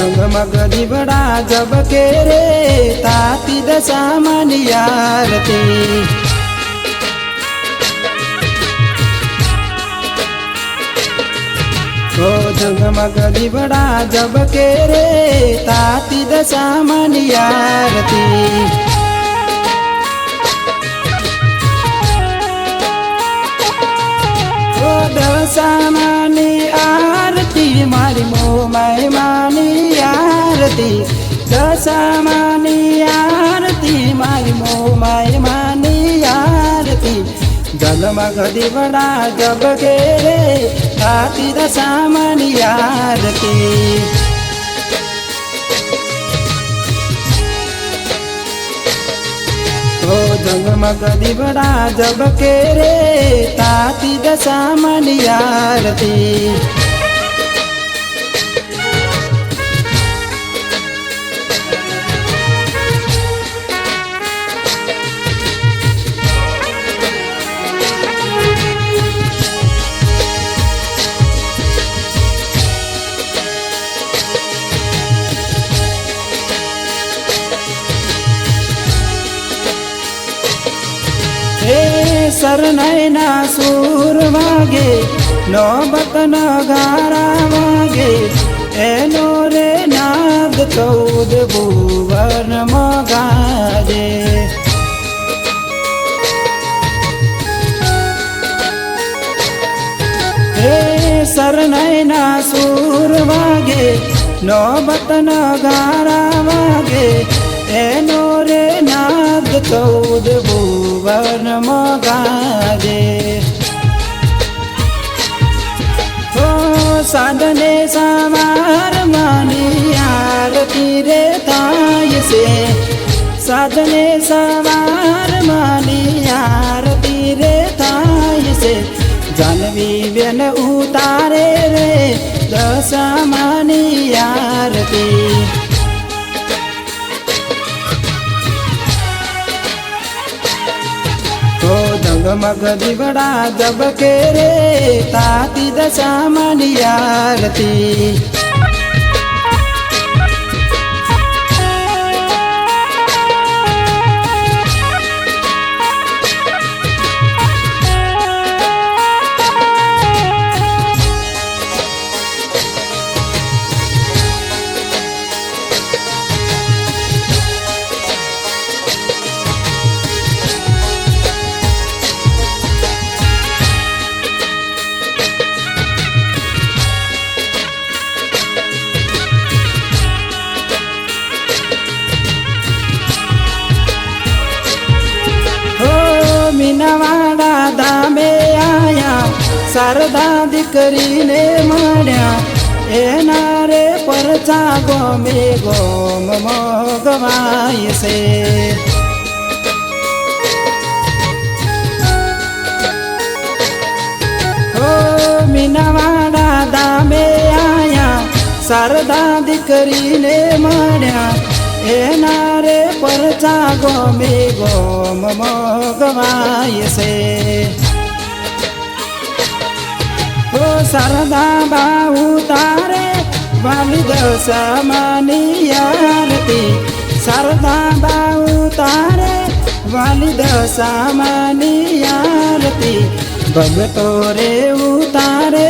જગમગ દીવડા જબકે રે તાતી દશામાની આરતી ઓ જગમગ દીવડા જબકે રે તાતી દશામાની આરતી દશામાની આરતી મારી માની આરતી દશામાની આરતી, મારી મોમાય માની આરતી. જલમગ દીવડા જબકે રે આતી દશામાની આરતી. જગમગ દીવડા જબકે રે તાતી દશામની આરતી. શરણૈના સૂર વાગે નોબત નગારા વાગે એનો રે નાદ ચૌદ ભુવન મગાજે હે શરણૈના સૂર વાગે નોબત નગારા વાગે એનો રે નાદ ચૌદ ભુવન મગાજે. ઓ સાધને સવાર માની આરતી રે થાય છે. સાધને સવાર માની આરતી રે થાય છે. જાનવી બેન ઉતારે રે દશામાની આરતી. જગમગ દીવડા જબકે રે તાતી દશામાની આરતી શારદા દીકરીને મળ્યા એના રે પરચા ગોમે ગોમ મગવાય છે મીનાવાડા દામે આયા. શારદા દીકરીને મળ્યા એના રે પરચા ગોમે ગોમ મગવાય છે ઓ શારદા બાહુ, તારે વાલી દશામાની આરતી શારદા બાહુ, તારે વાલી દશામાની આરતી ભગતો રે ઉતારે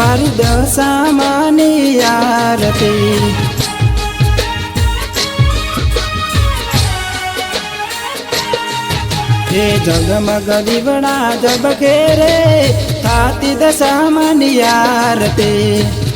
મારી દશામાની આરતી એ જગમગ દીવડા જબકે રે થાતી દશામાની આરતી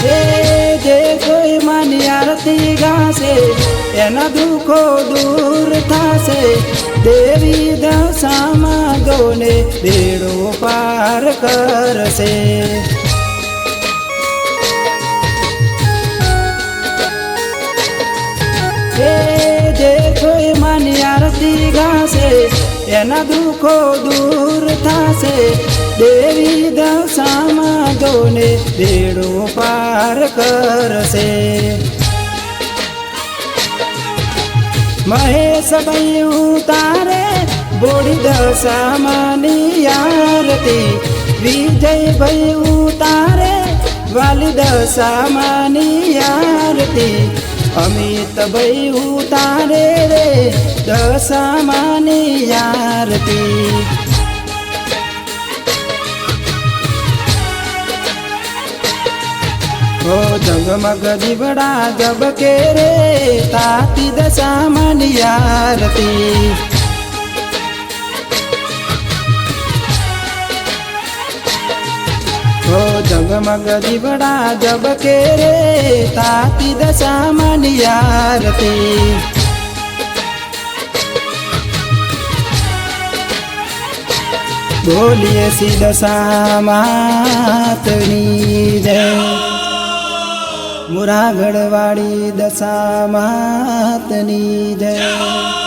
કોઈ માની ગાશે, એના દુઃખો દૂર થાશે. દેવી દશામાં ગોને બેડો પાર કરશે. જે કોઈ માની આરતી ગાશે, એના દુઃખો દૂર થશે. દેવી દશામાં દોને બેડો પાર કરશે. મહેશ ભાઈ તારે, બોડી દશામાની આરતી. વિજય ભાઈ તારે, વાલી દશામાની આરતી. અમિત ભાઈ તારે રે દશામાની આરતી. ઓ જગમગ દીવડા જબકે રે દશામાની આરતી જગમગ દીવડા જબકે રે તાતી દશામાની આરતી બોલીએ સી દશામાતની જય દશા માતની જય.